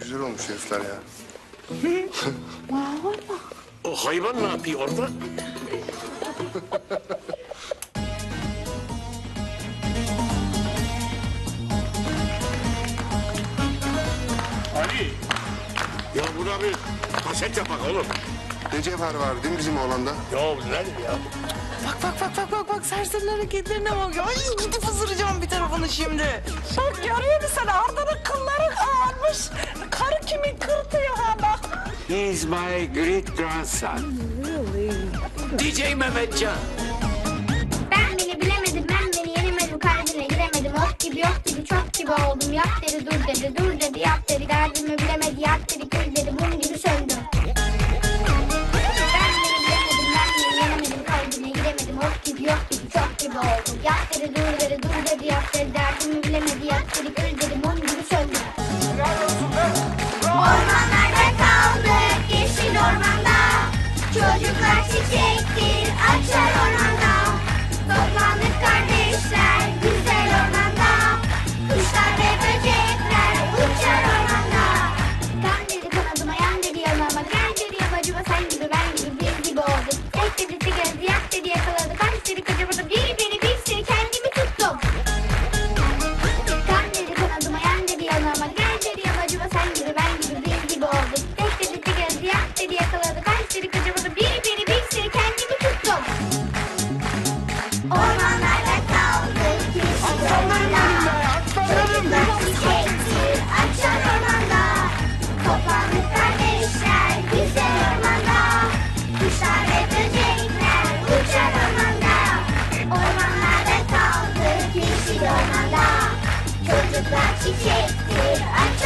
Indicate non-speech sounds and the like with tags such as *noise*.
Güzel olmuş herifler ya. *laughs* O hayvan ne yapıyor orada? *laughs* Bir kaset yapak oğlum. Ne cevher var değil mi bizim oğlanda? Ya nedir ya? Bak bak bak bak bak bak serseriler hareketlerine bak. Ay gidip ısıracağım bir tarafını şimdi. Bak görüyor musun Arda'nın kılları ağarmış. Karı kimi kırtıyor ha bak. He is my great grandson. DJ Mehmetcan. Ben beni bilemedim, ben beni yenemedim, kalbine giremedim. Of gibi yok gibi çok gibi oldum. Yap dedi dur dedi, dur dedi yap dedi. Derdimi bilemedi, yak dedi dedi dur dedi, dur dedi yap dedi. Derdimi bilemedi, yak dedi kül dedi, mum gibi söndüm. Ormanlarda kaldık, yeşil ormanda. Çocuklar çiçektir, açar ormanda. the magic.